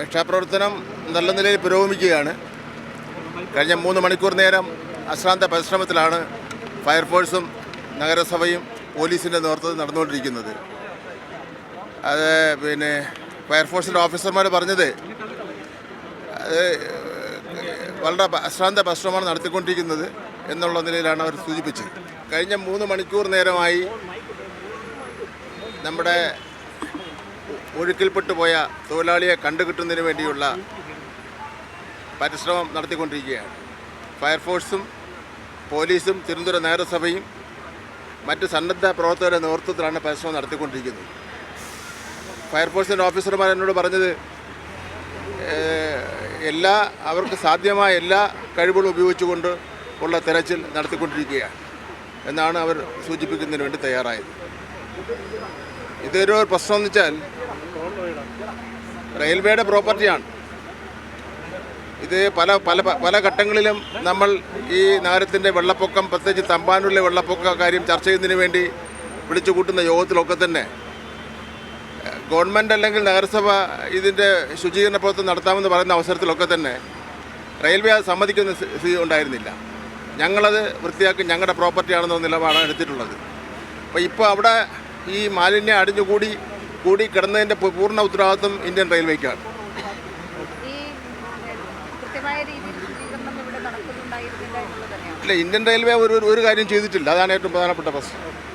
രക്ഷാപ്രവർത്തനം നല്ല നിലയിൽ പുരോഗമിക്കുകയാണ്. കഴിഞ്ഞ മൂന്ന് മണിക്കൂർ നേരം അശ്രാന്ത പരിശ്രമത്തിലാണ് ഫയർഫോഴ്സും നഗരസഭയും പോലീസിന്റെ നേതൃത്വത്തിൽ നടന്നുകൊണ്ടിരിക്കുന്നത്. അത് പിന്നെ ഫയർഫോഴ്സിന്റെ ഓഫീസർമാർ പറഞ്ഞത് അത് വളരെ അശ്രാന്ത പരിശ്രമമാണ് നടത്തിക്കൊണ്ടിരിക്കുന്നത് എന്നുള്ള നിലയിലാണ് അവർ സൂചിപ്പിച്ചത്. കഴിഞ്ഞ മൂന്ന് മണിക്കൂർ നേരമായി നമ്മുടെ ഒഴുക്കിൽപ്പെട്ടു പോയ തൊഴിലാളിയെ കണ്ടുകിട്ടുന്നതിന് വേണ്ടിയുള്ള പരിശ്രമം നടത്തിക്കൊണ്ടിരിക്കുകയാണ്. ഫയർഫോഴ്സും പോലീസും തിരുവനന്തപുരം നഗരസഭയും മറ്റ് സന്നദ്ധ പ്രവർത്തകരുടെ നേതൃത്വത്തിലാണ് പരിശ്രമം നടത്തിക്കൊണ്ടിരിക്കുന്നത്. ഫയർഫോഴ്സിന്റെ ഓഫീസർമാർ എന്നോട് പറഞ്ഞത് എല്ലാ അവർക്ക് സാധ്യമായ എല്ലാ കഴിവുകളും ഉപയോഗിച്ചുകൊണ്ട് ഉള്ള തെരച്ചിൽ നടത്തിക്കൊണ്ടിരിക്കുകയാണ് എന്നാണ് അവർ സൂചിപ്പിക്കുന്നതിന് വേണ്ടി തയ്യാറായത്. ഇതൊരു പ്രശ്നം എന്ന് വെച്ചാൽ റെയിൽവേയുടെ പ്രോപ്പർട്ടിയാണ്. ഇത് പല പല പല ഘട്ടങ്ങളിലും നമ്മൾ ഈ നഗരത്തിന്റെ വെള്ളപ്പൊക്കം പ്രത്യേകിച്ച് തമ്പാനൂരിലെ വെള്ളപ്പൊക്ക കാര്യം ചർച്ച ചെയ്യുന്നതിന് വേണ്ടി വിളിച്ചു കൂട്ടുന്ന യോഗത്തിലൊക്കെ തന്നെ. ഗവൺമെന്റ് അല്ലെങ്കിൽ നഗരസഭ ഇതിന്റെ ശുചീകരണ പ്രവർത്തനം നടത്താമെന്ന് പറയുന്ന അവസരത്തിലൊക്കെ തന്നെ റെയിൽവേ അത് സമ്മതിക്കുന്ന സ്ഥി- സ്ഥിതി ഉണ്ടായിരുന്നില്ല. ഞങ്ങളത് വൃത്തിയാക്കി ഞങ്ങളുടെ പ്രോപ്പർട്ടിയാണെന്ന നിലപാടാണ് എടുത്തിട്ടുള്ളത്. അപ്പോൾ ഇപ്പോൾ അവിടെ ഈ മാലിന്യം അടിഞ്ഞുകൂടി കൂടി കിടന്നതിന്റെ പൂർണ ഉത്തരവാദിത്വം ഇന്ത്യൻ റെയിൽവേക്കാണ്. ഇല്ല ഇന്ത്യൻ റെയിൽവേ ഒരു ഒരു കാര്യം ചെയ്തിട്ടില്ല. അതാണ് ഏറ്റവും പ്രധാനപ്പെട്ട പ്രശ്നം.